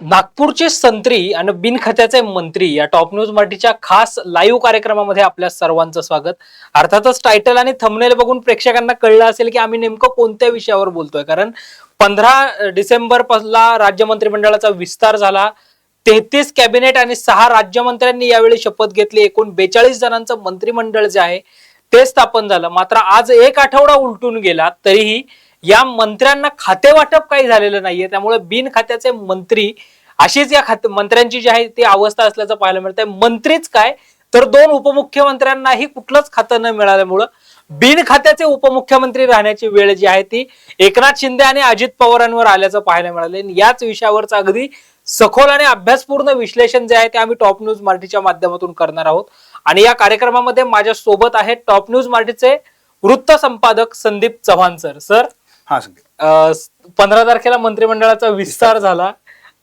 नागपूरचे संत्री आणि बिनखत्याचे मंत्री या टॉप न्यूज मराठीच्या खास लाईव्ह कार्यक्रमामध्ये आपल्या सर्वांचं स्वागत. अर्थातच टायटल आणि थंबनेल बघून प्रेक्षकांना कळलं असेल की आम्ही नेमकं कोणत्या विषयावर बोलतोय. कारण पंधरा डिसेंबर पासला राज्य मंत्रिमंडळाचा विस्तार झाला. तेहतीस कॅबिनेट आणि सहा राज्यमंत्र्यांनी यावेळी शपथ घेतली. एकूण बेचाळीस जणांचं मंत्रिमंडळ जे आहे ते स्थापन झालं. मात्र आज एक आठवडा उलटून गेला तरीही या मंत्र्यांना खाते वाटप काही झालेलं नाहीये. त्यामुळे बिन खात्याचे मंत्री अशीच या खाते मंत्र्यांची जी आहे ती अवस्था असल्याचं पाहायला मिळतंय. मंत्रीच काय? तर दोन उपमुख्यमंत्र्यांनाही कुठलंच खातं न मिळाल्यामुळं बिन खात्याचे उपमुख्यमंत्री राहण्याची वेळ जी आहे ती एकनाथ शिंदे आणि अजित पवारांवर आल्याचं पाहायला मिळालं याच विषयावरचं अगदी सखोल आणि अभ्यासपूर्ण विश्लेषण जे आहे ते आम्ही टॉप न्यूज मराठीच्या माध्यमातून करणार आहोत. आणि या कार्यक्रमामध्ये माझ्या सोबत आहेत टॉप न्यूज मराठीचे वृत्त संपादक संदीप चव्हाण सर. सर हा संकेत. पंधरा तारखेला मंत्रिमंडळाचा विस्तार झाला.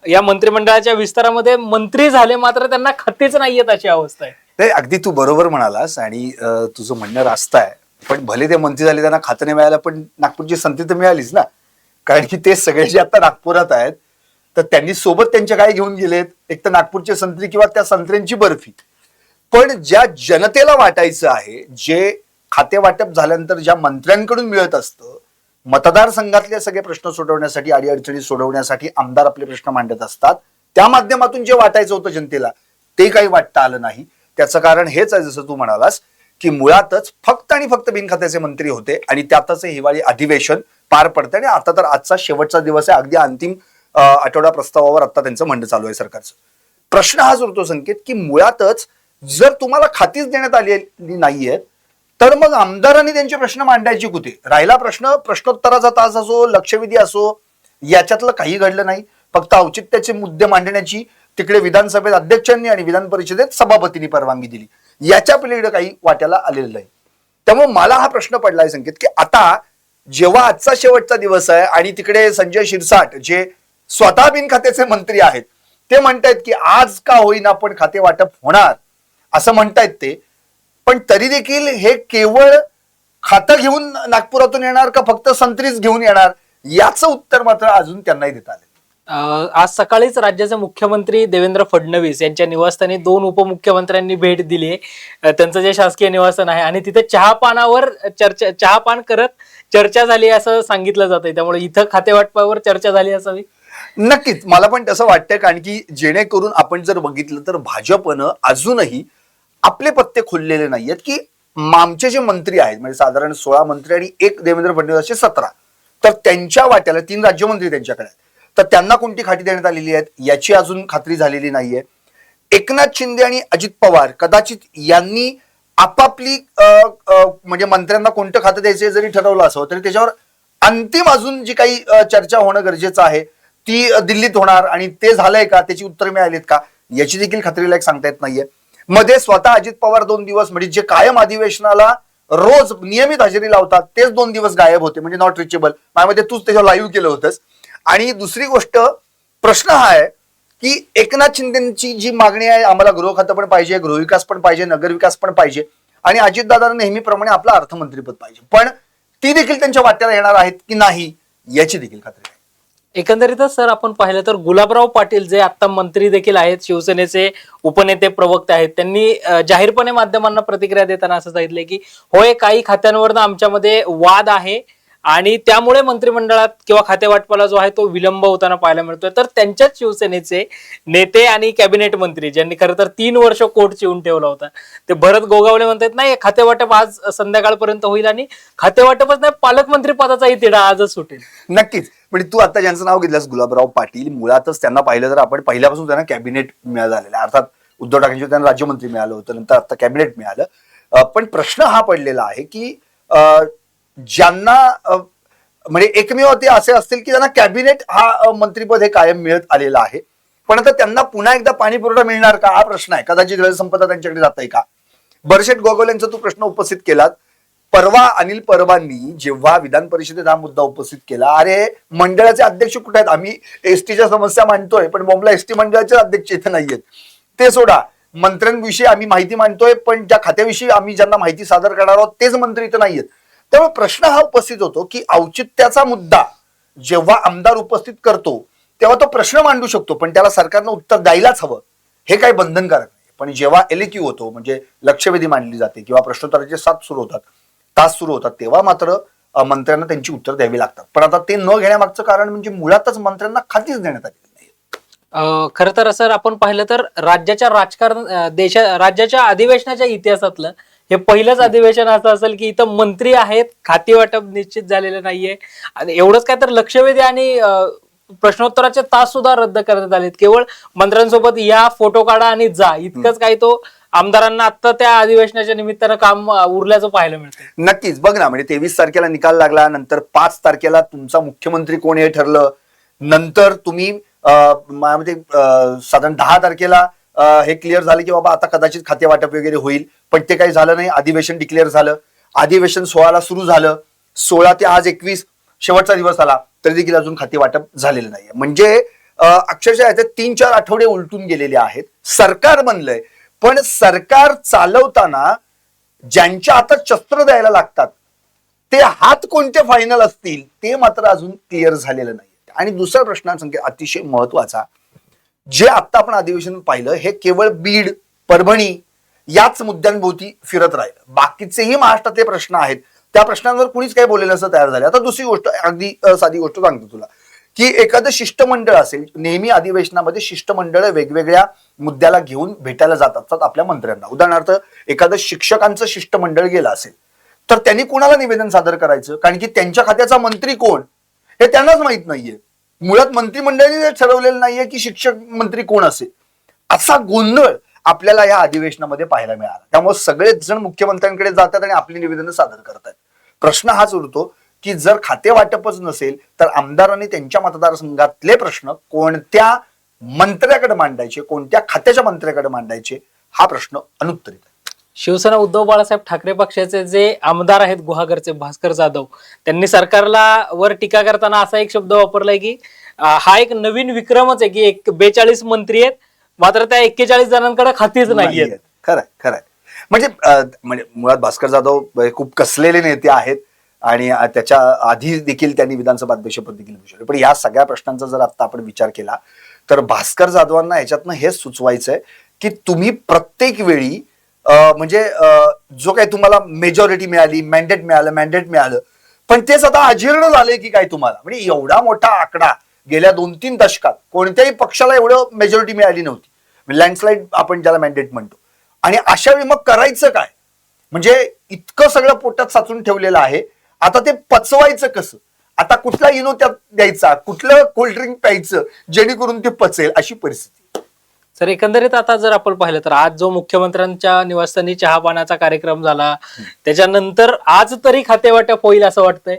या मंत्रिमंडळाच्या विस्तारामध्ये मंत्री झाले मात्र त्यांना खातेच नाहीयेत अशी अवस्था आहे. नाही अगदी तू बरोबर म्हणालास आणि अं, तुझं म्हणणं रास्त आहे. पण भले ते मंत्री झाले त्यांना खातं नाही मिळालं पण नागपूरची संधी तर मिळालीच ना. कारण की ते सगळे जे आता नागपुरात आहेत तर त्यांनी सोबत त्यांच्या काय घेऊन गेलेत. एक तर नागपूरचे संत्री किंवा त्या संत्र्यांची बर्फी. पण ज्या जनतेला वाटायचं आहे जे खाते वाटप झाल्यानंतर ज्या मंत्र्यांकडून मिळत असतं मतदारसंघातले सगळे प्रश्न सोडवण्यासाठी अडीअडचणी सोडवण्यासाठी आमदार आपले प्रश्न मांडत असतात. त्या माध्यमातून जे वाटायचं होतं जनतेला ते काही वाटता आलं नाही. त्याचं कारण हेच आहे जसं तू म्हणालास की मुळातच फक्त आणि फक्त बिनखात्याचे मंत्री होते आणि त्यातच हे हिवाळी अधिवेशन पार पडते आणि आता तर आजचा शेवटचा दिवस आहे. अगदी अंतिम आठवडा प्रस्तावावर आता त्यांचं म्हणणं चालू आहे सरकारचं. प्रश्न हाच उरतो संकेत की मुळातच जर तुम्हाला खातीच देण्यात आलेली नाहीयेत तर मग आमदारांनी त्यांचे प्रश्न मांडायचे कुठे? राहिला प्रश्न प्रश्नोत्तराचा तास असो लक्षवेधी असो याच्यातलं काही घडलं नाही. फक्त औचित्याचे मुद्दे मांडण्याची तिकडे विधानसभेत अध्यक्षांनी आणि विधान परिषदेत सभापतींनी परवानगी दिली. याच्या पलीकडे काही वाट्याला आलेलं नाही. त्यामुळे मला हा प्रश्न पडलाय संकेत की आता जेव्हा आजचा शेवटचा दिवस आहे आणि तिकडे संजय शिरसाट जे स्वतः बिन खात्याचे मंत्री आहेत ते म्हणतायत की आज का होईना पण खाते वाटप होणार असं म्हणतायत ते. पण तरी देखील हे केवळ खातं घेऊन नागपुरातून येणार का फक्त संत्रीच घेऊन येणार? याचं उत्तर मात्र अजून त्यांनाही देता आलं आज सकाळीच राज्याचे मुख्यमंत्री देवेंद्र फडणवीस यांच्या निवासस्थानी दोन उपमुख्यमंत्र्यांनी भेट दिली. आहे त्यांचं जे शासकीय निवासन आहे आणि तिथे चहापानावर चर्चा चहापान करत चर्चा झाली असं सांगितलं जातंय. त्यामुळे इथं खातेवाटपावर चर्चा झाली असावी. नक्कीच. मला पण तसं वाटतंय कारण की जेणेकरून आपण जर बघितलं तर भाजपनं अजूनही आपले पत्ते खोललेले नाहीयेत की आमचे जे मंत्री आहेत म्हणजे साधारण सोळा मंत्री आणि एक देवेंद्र फडणवीस असे सतरा तर त्यांच्या वाट्याला तीन राज्यमंत्री त्यांच्याकडे आहेत. तर त्यांना कोणती खाती देण्यात आलेली आहेत याची अजून खात्री झालेली नाहीये. एकनाथ शिंदे आणि अजित पवार कदाचित यांनी आपापली म्हणजे मंत्र्यांना कोणतं खातं द्यायचं जरी ठरवलं असं तरी त्याच्यावर अंतिम अजून जी काही चर्चा होणं गरजेचं आहे ती दिल्लीत होणार आणि ते झालंय का त्याची उत्तर मिळालीत का याची देखील खात्रीलायक सांगता येत नाहीये. मध्ये स्वतः अजित पवार दोन दिवस म्हणजे जे कायम अधिवेशनाला रोज नियमित हजेरी लावतात तेच दोन दिवस गायब होते म्हणजे नॉट रिचेबल माझ्यामध्ये तूच त्याच्यावर लाईव्ह केलं होतंस. आणि दुसरी गोष्ट प्रश्न हा आहे की एकनाथ शिंदेची जी मागणी आहे आम्हाला गृह खातं पण पाहिजे गृहविकास पण पाहिजे नगरविकास पण पाहिजे आणि अजितदादा नेहमीप्रमाणे आपलं अर्थमंत्रीपद पाहिजे. पण ती देखील त्यांच्या वाट्याला येणार आहेत की नाही याची देखील खात्री एकंदरीतच सर आपण पाहिलं तर गुलाबराव पाटील जे आता मंत्री देखील आहेत शिवसेनेचे उपनेते प्रवक्ते आहेत त्यांनी जाहीरपणे माध्यमांना प्रतिक्रिया देताना असं सांगितलंय की होय काही खात्यांवरनं आमच्यामध्ये वाद आहे आणि त्यामुळे मंत्रिमंडळात किंवा खातेवाटपाला जो आहे तो विलंब होताना पाहायला मिळतोय. तर त्यांच्याच शिवसेनेचे नेते आणि कॅबिनेट मंत्री ज्यांनी खरं तर तीन वर्ष कोर्ट चिवून ठेवला होता ते भरत गोगावले म्हणतात नाही खातेवाटप आज संध्याकाळपर्यंत होईल आणि खातेवाटपच नाही पालकमंत्री पदाचाही तिढा आजच सुटेल. नक्कीच. म्हणजे तू आता ज्यांचं नाव घेतलंस गुलाबराव पाटील मुळातच त्यांना पाहिलं तर आपण पहिल्यापासून त्यांना कॅबिनेट मिळालेलं अर्थात उद्धव ठाकरेंचे त्यांना राज्यमंत्री मिळालं होतं नंतर आता कॅबिनेट मिळालं. पण प्रश्न हा पडलेला आहे की ज्यांना म्हणजे एकमेव ते असे असतील की त्यांना कॅबिनेट हा मंत्रीपद हे कायम मिळत आलेलं आहे. पण आता त्यांना पुन्हा एकदा पाणी पुरवठा मिळणार का? हा प्रश्न आहे. कदाचित जलसंपदा त्यांच्याकडे जात आहे का? बरशेट गोगोलेंचा तू प्रश्न उपस्थित केलात. परवा अनिल परवांनी जेव्हा विधान परिषदेत हा मुद्दा उपस्थित केला अरे मंडळाचे अध्यक्ष कुठे आहेत? आम्ही एसटीच्या समस्या मांडतोय पण बॉम्बला एसटी मंडळाचे अध्यक्ष इथे नाहीयेत. ते सोडा मंत्र्यांविषयी आम्ही माहिती मांडतोय पण ज्या खात्याविषयी आम्ही ज्यांना माहिती सादर करणार आहोत तेच मंत्री इथे नाहीयेत. त्यामुळे प्रश्न हा उपस्थित होतो की औचित्याचा मुद्दा जेव्हा आमदार उपस्थित करतो तेव्हा तो प्रश्न मांडू शकतो पण त्याला सरकारनं उत्तर द्यायलाच हवं. हे काही बंधनकारक नाही. पण जेव्हा एलिक्यू होतो म्हणजे लक्षवेधी मांडली जाते किंवा प्रश्नोत्तराचे साथ सुरू होतात तास सुरू होतात तेव्हा मात्र मंत्र्यांना त्यांची उत्तर द्यावी लागतात. पण आता ते न घेण्यामागचं कारण म्हणजे मुळातच मंत्र्यांना खातीच देण्यात आलेली नाही. खर तर सर आपण पाहिलं तर राज्याच्या राजकारण देशा राज्याच्या अधिवेशनाच्या इतिहासातलं हे पहिलंच अधिवेशन असं असेल की इथं मंत्री आहेत खाती वाटप निश्चित झालेलं नाहीये. आणि एवढंच काय तर लक्षवेधी आणि प्रश्नोत्तराचे तास सुद्धा रद्द करण्यात आलेत. केवळ मंत्र्यांसोबत या फोटो काढा आणि जा. इतकंच काही तो आमदारांना आता त्या अधिवेशनाच्या निमित्तानं काम उरल्याचं पाहायला मिळतं नक्कीच. बघ ना म्हणजे तेवीस तारखेला निकाल लागला नंतर पाच तारखेला तुमचा मुख्यमंत्री कोण हे ठरलं. नंतर तुम्ही म्हणजे, साधारण दहा तारखेला हे क्लिअर झालं की बाबा आता कदाचित खाते वाटप वगैरे होईल. पण ते काही झालं नाही. अधिवेशन डिक्लेअर झालं. अधिवेशन सोळाला सुरू झालं. सोळा ते आज एकवीस शेवटचा दिवस आला. तरी देखील अजून खाते वाटप झालेलं नाहीये. म्हणजे अक्षरशः याचे तीन चार आठवडे उलटून गेलेले आहेत. सरकार बनलंय. पण सरकार चालवताना ज्यांच्या हातात शस्त्र द्यायला लागतात ते हात कोणते फायनल असतील ते मात्र अजून क्लिअर झालेलं नाही आणि दुसरा प्रश्न संख्या अतिशय महत्त्वाचा. जे आता आपण अधिवेशन पाहिलं हे केवळ बीड परभणी याच मुद्द्यांभोवती फिरत राहिलं. बाकीचेही महाराष्ट्रातले प्रश्न आहेत. त्या प्रश्नांवर कुणीच काही बोलेलं असं तयार झालं. आता दुसरी गोष्ट अगदी साधी गोष्ट सांगतो तुला. की एखादं शिष्टमंडळ असेल नेहमी अधिवेशनामध्ये शिष्टमंडळ वेगवेगळ्या मुद्द्याला घेऊन भेटायला जात असतात आपल्या मंत्र्यांना. उदाहरणार्थ एखादं शिक्षकांचं शिष्टमंडळ गेलं असेल तर त्यांनी कुणाला निवेदन सादर करायचं? कारण की त्यांच्या खात्याचा मंत्री कोण? हे त्यांनाच माहीत नाहीये. मुळात मंत्रिमंडळाने ठरवलेलं नाहीये की शिक्षक मंत्री कोण असेल असा गोंधळ आपल्याला या अधिवेशनामध्ये पाहायला मिळाला. त्यामुळे सगळेच जण मुख्यमंत्र्यांकडे जातात आणि आपली निवेदनं सादर करतात. प्रश्न हाच उरतो की जर खाते वाटपच नसेल तर आमदारांनी त्यांच्या मतदारसंघातले प्रश्न कोणत्या मंत्र्याकडे मांडायचे कोणत्या खात्याच्या मंत्र्याकडे मांडायचे हा प्रश्न अनुत्तरित शिवसेना उद्धव बाळासाहेब ठाकरे पक्षाचे जे आमदार आहेत गुहागरचे भास्कर जाधव त्यांनी सरकारला वर टीका करताना असा एक शब्द वापरलाय की हा एक नवीन विक्रमच आहे की एक बेचाळीस मंत्री आहेत मात्र त्या एक्केचाळीस जणांकडे खातीच नाही आहेत. खरं खरं म्हणजे म्हणजे मुळात भास्कर जाधव हे खूप कसलेले नेते आहेत आणि त्याच्या आधी देखील त्यांनी विधानसभा अध्यक्षपद देखील भूषवले. पण या सगळ्या प्रश्नांचा जर आता आपण विचार केला तर भास्कर जाधवांना ह्याच्यातनं हेच सुचवायचंय की तुम्ही प्रत्येक वेळी म्हणजे जो काही तुम्हाला मेजॉरिटी मिळाली मॅन्डेट मिळालं मॅन्डेट मिळालं पण तेच आता अजीर्ण झाले की काय तुम्हाला? म्हणजे एवढा मोठा आकडा गेल्या दोन तीन दशकात कोणत्याही पक्षाला एवढं मेजॉरिटी मिळाली नव्हती. म्हणजे लँडस्लाईड आपण ज्याला मॅन्डेट म्हणतो. आणि अशा वेळी मग करायचं काय? म्हणजे इतकं सगळं पोटात साचून ठेवलेलं आहे. आता ते पचवायचं कसं? आता कुठला इनो त्यात द्यायचा? कुठलं कोल्ड्रिंक प्यायचं? जेणेकरून ते पचेल अशी परिस्थिती. तर एकंदरीत आता जर आपण पाहिलं तर आज जो मुख्यमंत्र्यांच्या निवासस्थानी चहा पाण्याचा कार्यक्रम झाला त्याच्यानंतर आज तरी खाते वाटप होईल असं वाटतंय?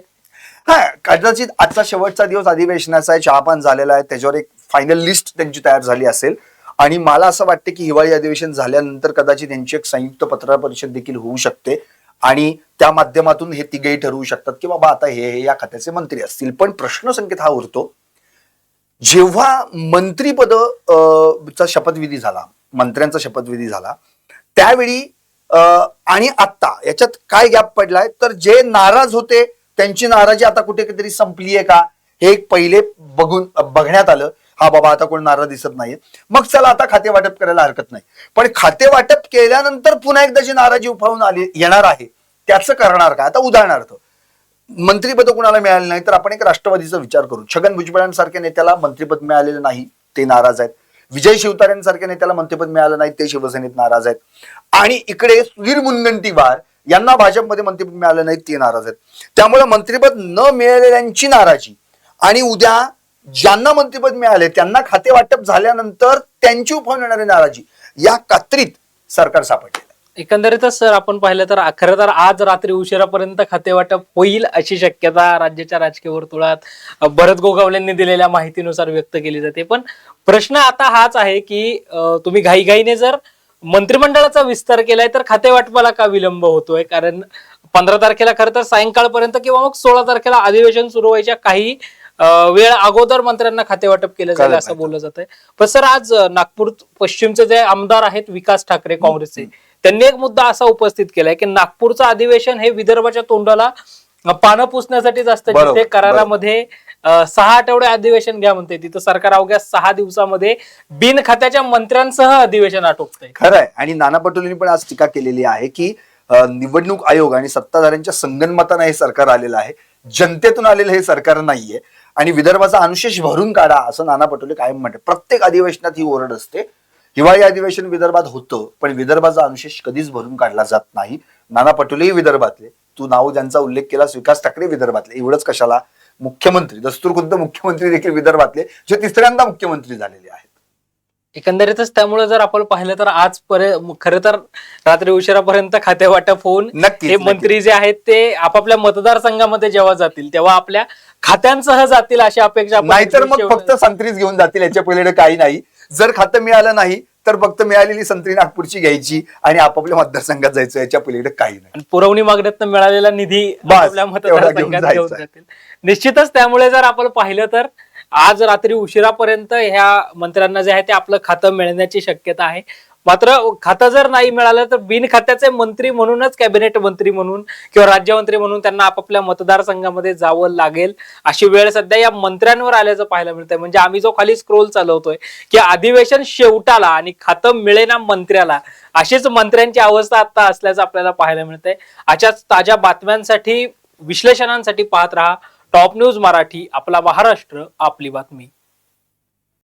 हा कदाचित आजचा शेवटचा दिवस अधिवेशनाचा आहे चहापान झालेला आहे त्याच्यावर एक फायनल लिस्ट त्यांची तयार झाली असेल. आणि मला असं वाटतं की हिवाळी अधिवेशन झाल्यानंतर कदाचित त्यांची एक संयुक्त पत्रकार परिषद देखील होऊ शकते. आणि त्या माध्यमातून हे तिघेही ठरवू शकतात की बाबा आता हे हे या खात्याचे मंत्री असतील. पण प्रश्न संकेत हा उरतो जेव्हा मंत्रीपद चा शपथविधी झाला मंत्र्यांचा शपथविधी झाला त्यावेळी आणि आत्ता याच्यात काय गॅप पडलाय? तर जे नाराज होते त्यांची नाराजी आता कुठे तरी संपली आहे का? हे एक पहिले बघून बघण्यात आलं. हा बाबा आता कोण नाराज दिसत नाहीये. मग चला आता खाते वाटप करायला हरकत नाही. पण खाते वाटप केल्यानंतर पुन्हा एकदा जी नाराजी उफाळून आली येणार आहे त्याचं करणार काय? आता उदाहरणार्थ मंत्रीपद कुणाला मिळाले नाही तर आपण एक राष्ट्रवादीचा विचार करू. छगन भुजबळांसारख्या नेत्याला मंत्रीपद मिळालेलं नाही ते नाराज आहेत. विजय शिवतारेंसारख्या नेत्याला मंत्रीपद मिळालं नाही ते शिवसेनेत नाराज आहेत. आणि इकडे सुधीर मुनगंटीवार यांना भाजपमध्ये मंत्रीपद मिळालं नाही ते नाराज आहेत. त्यामुळे मंत्रीपद न मिळालेल्यांची नाराजी आणि उद्या ज्यांना मंत्रीपद मिळाले त्यांना खाते वाटप झाल्यानंतर त्यांची उफाळून येणारी नाराजी या कात्रीत सरकार सापडले. एकंदरीतच सर आपण पाहिलं तर खरं तर आज रात्री उशिरापर्यंत खाते वाटप होईल अशी शक्यता राज्याच्या राजकीय वर्तुळात भरत गोगावलेंनी दिलेल्या माहितीनुसार व्यक्त केली जाते. पण प्रश्न आता हाच आहे की तुम्ही घाईघाईने जर मंत्रिमंडळाचा विस्तार केलाय तर खाते वाटपाला का विलंब होतोय? कारण पंधरा तारखेला खरं तर सायंकाळपर्यंत किंवा मग सोळा तारखेला अधिवेशन सुरू व्हायच्या काही वेळ अगोदर मंत्र्यांना खाते वाटप केलं जाईल असं. बोललं जात आहे पण सर आज नागपूर पश्चिमचे जे आमदार आहेत विकास ठाकरे काँग्रेसचे त्यांनी एक मुद्दा असा उपस्थित केलाय की नागपूरचं अधिवेशन हे विदर्भाच्या तोंडाला पानं पुसण्यासाठीच असतं. जिथे करारामध्ये सहा आठवडे अधिवेशन घ्या म्हणते. तिथं सरकार अवघ्या सहा दिवसामध्ये बिन खात्याच्या मंत्र्यांसह अधिवेशन आटोपतंय. खरं आहे आणि नाना पटोलेंनी पण आज टीका केलेली आहे की निवडणूक आयोग आणि सत्ताधाऱ्यांच्या संगनमतानं हे सरकार आलेलं आहे. जनतेतून आलेलं हे सरकार नाहीये. आणि विदर्भाचा अनुशेष भरून काढा असं नाना पटोले कायम म्हणतात. प्रत्येक अधिवेशनात ही ओरड असते. हिवाळी अधिवेशन विदर्भात होतं पण विदर्भाचा अनुशेष कधीच भरून काढला जात नाही. नाना पटोलेही विदर्भातले. तू नाव ज्यांचा उल्लेख केला विकास ठाकरे विदर्भातले. एवढंच कशाला? मुख्यमंत्री दस्तूर खुद्द मुख्यमंत्री देखील विदर्भातले जे तिसऱ्यांदा मुख्यमंत्री झालेले आहेत. एकंदरीतच त्यामुळे जर आपण पाहिलं तर आज खरं तर रात्री उशिरापर्यंत खाते वाटप होऊन हे. मंत्री जे आहेत ते आपापल्या मतदारसंघामध्ये जेव्हा जातील तेव्हा आपल्या खात्यांसह जातील अशी अपेक्षा नाहीतर मग फक्त संत्रीच घेऊन जातील याच्या पलीकडे काही नाही. जर खातं मिळालं नाही तर फक्त मिळालेली संत्री नागपूरची घ्यायची आणि आपापल्या मतदारसंघात जायचं याच्या पलीकडे काही नाही. पुरवणी मागण्यातनं मिळालेला निधी आपल्या मतदारसंघात घेऊन. जातील. निश्चितच त्यामुळे जर आपण पाहिलं तर आज रात्री उशिरापर्यंत ह्या मंत्र्यांना जे आहे ते आपलं खातं मिळण्याची शक्यता आहे. मात्र खातं जर नाही मिळालं तर बिन खात्याचे मंत्री म्हणूनच कॅबिनेट मंत्री म्हणून किंवा राज्यमंत्री म्हणून त्यांना आपापल्या मतदारसंघामध्ये जावं लागेल. अशी वेळ सध्या या मंत्र्यांवर आल्याचं पाहायला मिळतंय. म्हणजे आम्ही जो खाली स्क्रोल चालवतोय की अधिवेशन शेवटाला आणि खातं मिळेना मंत्र्याला अशीच मंत्र्यांची अवस्था आता असल्याचं आपल्याला पाहायला मिळतंय. अशाच ताज्या बातम्यांसाठी विश्लेषणांसाठी पाहत राहा. टॉप न्यूज मराठी आपला महाराष्ट्र आपली बातमी.